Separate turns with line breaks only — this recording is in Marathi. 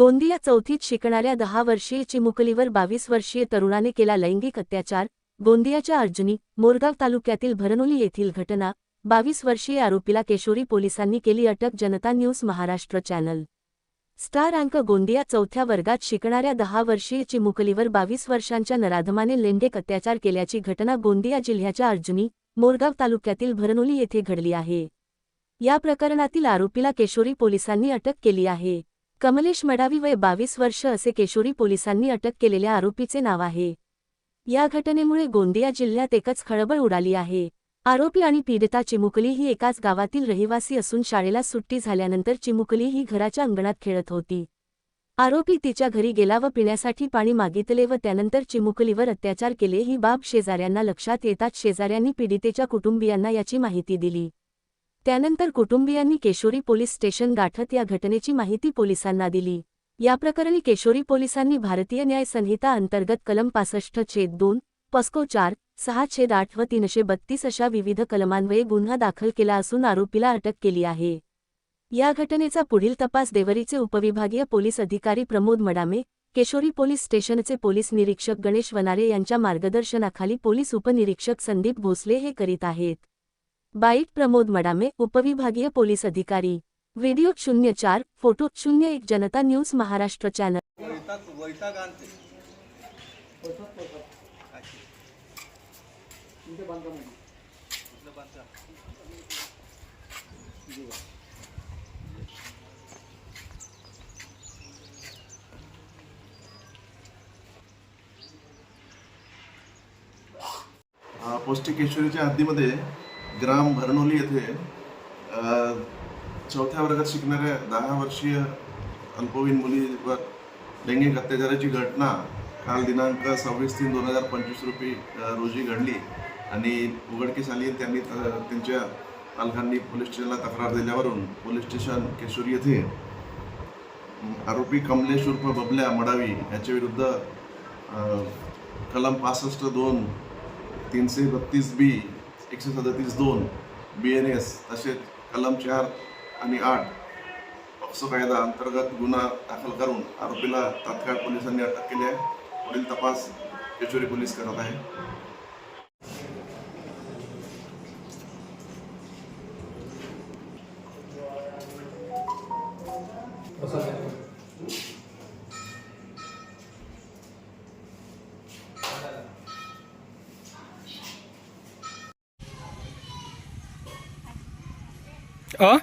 गोंदिया चौथीत शिकणाऱ्या दहा वर्षीय चिमुकलीवर बावीस वर्षीय तरुणाने केला लैंगिक अत्याचार. गोंदियाच्या अर्जुनी मोरगाव तालुक्यातील भरनोली येथील घटना बावीस वर्षीय आरोपीला केशोरी पोलिसांनी केली अटक Janata news Maharashtra channel. Star अंक गोंदिया चौथ्या वर्गात शिकणाऱ्या दहा वर्षीय चिमुकलीवर बावीस वर्षांच्या नराधमाने लैंगिक अत्याचार केल्याची घटना गोंदिया जिल्ह्याच्या अर्जुनी मोरगाव तालुक्यातील भरनोली येथे घडली आहे. या प्रकरणातील आरोपीला केशोरी पोलिसांनी अटक केली आहे. कमलेश मडावी वय बावीस वर्ष असे केशोरी पोलिसांनी अटक केलेल्या आरोपीचे नाव आहे. या घटनेमुळे गोंदिया जिल्ह्यात एकच खळबळ उडाली आहे. आरोपी आणि पीडिता चिमुकली ही एकाच गावातील रहिवासी असून शाळेला सुट्टी झाल्यानंतर चिमुकली ही घराच्या अंगणात खेळत होती. आरोपी तिच्या घरी गेला व पिण्यासाठी पाणी मागितले व त्यानंतर चिमुकलीवर अत्याचार केले. ही बाब शेजाऱ्यांना लक्षात येताच शेजाऱ्यांनी पीडितेच्या कुटुंबियांना याची माहिती दिली. त्यानंतर कुटुंबियांनी केशोरी पोलीस स्टेशन गाठत या घटनेची माहिती पोलिसांना दिली. या प्रकरणी केशोरी पोलिसांनी भारतीय न्याय संहिता अंतर्गत कलम पासष्ट छेद दोन पस्को चार सहा छेद आठ व तीनशे बत्तीस अशा विविध कलमान्वये गुन्हा दाखल केला असून आरोपीला अटक केली आहे. या घटनेचा पुढील तपास देवरीचे उपविभागीय पोलीस अधिकारी प्रमोद मडामे केशोरी पोलीस स्टेशनचे पोलीस निरीक्षक गणेश वनारे यांच्या मार्गदर्शनाखाली पोलीस उपनिरीक्षक संदीप भोसले हे करीत आहेत. बाईट प्रमोद मड़ा मडामे, उपविभागीय पोलीस अधिकारी व्हिडिओ शून्य चार फ़ोटो शून्य एक, जनता न्यूज़, महाराष्ट्र चॅनल
वैताग वैताग आणते कुठलं बांधकाम?
पौष्टिक केशोरीच्या हद्दीमध्ये ग्राम भरनोली येथे चौथ्या वर्गात शिकणाऱ्या दहा वर्षीय अल्पवयीन मुलीवर लैंगिक अत्याचाराची घटना काल दिनांक सव्वीस तीन दोन हजार पंचवीस रुपी रोजी घडली. आणि उघडकीस आली त्यांनी त्यांच्या पालकांनी पोलीस स्टेशनला तक्रार दिल्यावरून पोलीस स्टेशन केशोरी येथे आरोपी कमलेश उर्फ बबल्या मडावी याच्या विरुद्ध कलम पासष्ट दोन तीनशे बत्तीस बी एकशे सदतीस दोन बी एन एस तसेच कलम चार आणि आठ पॉक्सो कायदा अंतर्गत गुन्हा दाखल करून आरोपीला तात्काळ पोलिसांनी अटक केली आहे. पुढील तपास केशोरी पोलीस करत आहे.
啊？